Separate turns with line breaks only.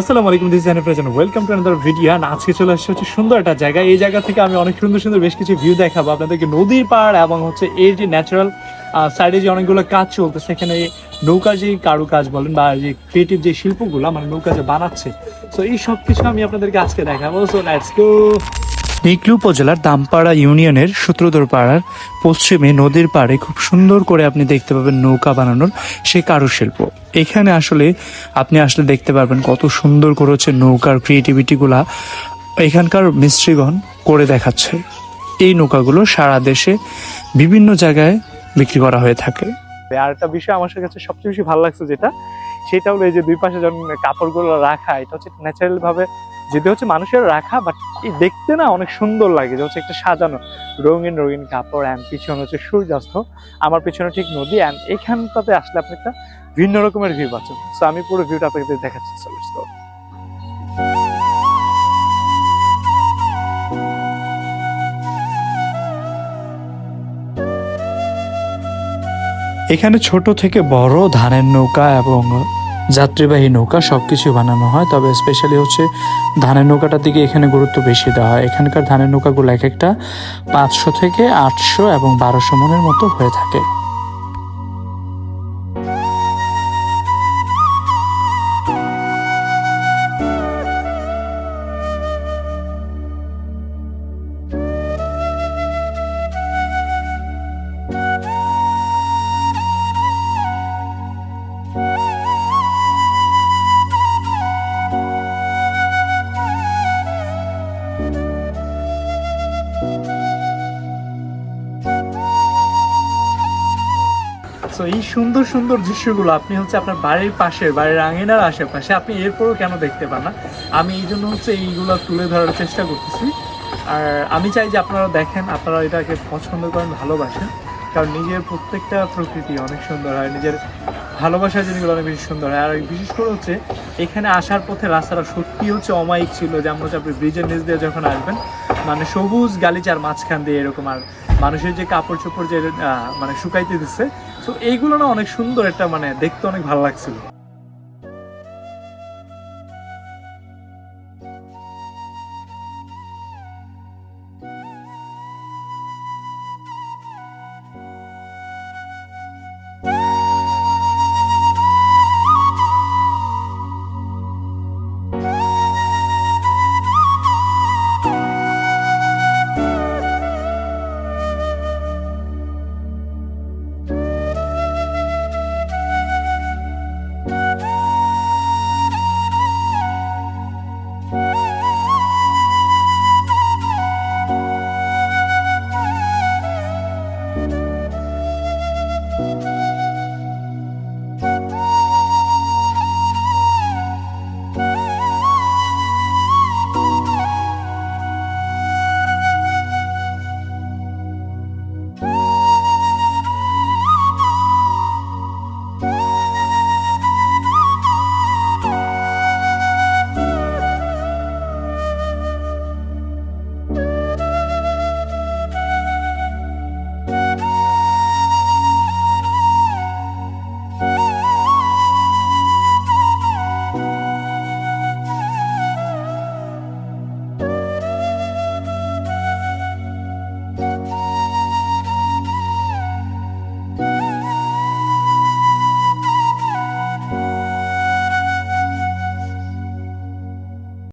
আসসালামু আলাইকুম দিস জানি ফ্রেজন ওয়েলকাম টু আনাদার ভিডিও আর আজকে চলে আসছে হচ্ছে সুন্দর একটা জায়গা এই জায়গা থেকে আমি অনেক সুন্দর সুন্দর বেশ কিছু ভিউ দেখাবো। আপনাদেরকে নদীর পাড় এবং হচ্ছে এর যে ন্যাচারাল সাইডে যে অনেকগুলো কাজ চলতে সেখানে নৌকার যে কারু কাজ বলেন বা যে ক্রিয়েটিভ যে শিল্পগুলো মানে নৌকা যে বানাচ্ছে। তো এই সব কিছু আমি আপনাদেরকে আজকে দেখাবো। সো লেটস গো নিকলু উপজেলার দামপাড়া ইউনিয়নের সূত্রধর পাড়ার পশ্চিমে নদীর পাড়ে খুব সুন্দর করে আপনি দেখতে পাবেন নৌকা বানানোর সেই কারুশিল্প। এখানে আসলে আপনি আসলে দেখতে পারবেন কত সুন্দর করে হচ্ছে নৌকার ক্রিয়েটিভিটিগুলা এখানকার মিস্ত্রিগণ করে দেখাচ্ছে। এই নৌকাগুলো সারা দেশে বিভিন্ন জায়গায় বিক্রি করা হয়ে থাকে। আর একটা বিষয় আমার কাছে সবচেয়ে বেশি ভালো লাগছে যেটা, সেটা হলো এই যে দুই পাশে যখন কাপড়গুলো রাখা, এটা হচ্ছে ন্যাচারাল ভাবে যেটা হচ্ছে মানুষের রাখা বাট দেখতে না অনেক সুন্দর লাগে। যে হচ্ছে একটা সাজানো রঙিন রঙিন কাপড় অ্যান্ড পিছনে হচ্ছে সূর্যাস্ত। আমার পিছনে ঠিক নদী অ্যান্ড এখানটাতে আসলে আপনি একটা ভিন্ন রকমের ভিউ পাচ্ছেন। সো আমি পুরো ভিউটা আপনাকে দেখাচ্ছি। So, এখানে ছোট থেকে বড় ধানের নৌকা এবং যাত্রীবাহী নৌকা সব সবকিছু বানানো হয়, তবে স্পেশালি হচ্ছে ধানের নৌকাটার দিকে এখানে গুরুত্ব বেশি দেওয়া হয়। এখানকার ধানের নৌকাগুলো এক একটা পাঁচশো থেকে আটশো এবং বারোশো মনের মতো হয়ে থাকে। তো এই সুন্দর সুন্দর দৃশ্যগুলো, আপনি হচ্ছে আপনার বাড়ির পাশে বাড়ির আঙিনার আশেপাশে, আপনি এরপরও কেন দেখতে পান না? আমি এই জন্য হচ্ছে এইগুলো তুলে ধরার চেষ্টা করতেছি। আর আমি চাই যে আপনারা দেখেন, আপনারা এটাকে পছন্দ করেন, ভালোবাসেন। কারণ নিজের প্রত্যেকটা প্রকৃতি অনেক সুন্দর হয়, নিজের ভালোবাসার জিনিসগুলো অনেক বেশি সুন্দর হয়। আর বিশেষ করে হচ্ছে, এখানে আসার পথে রাস্তাটা সত্যি হচ্ছে অমায়িক ছিল যেমন আপনি ব্রিজের নিচ দিয়ে যখন আসবেন মানে সবুজ গালিচার মাঝখান দিয়ে এরকম আর মানুষের যে কাপড় চোপড় যে মানে শুকাইতে দিচ্ছে। তো এইগুলো না অনেক সুন্দর একটা মানে দেখতে অনেক ভালো লাগছিল।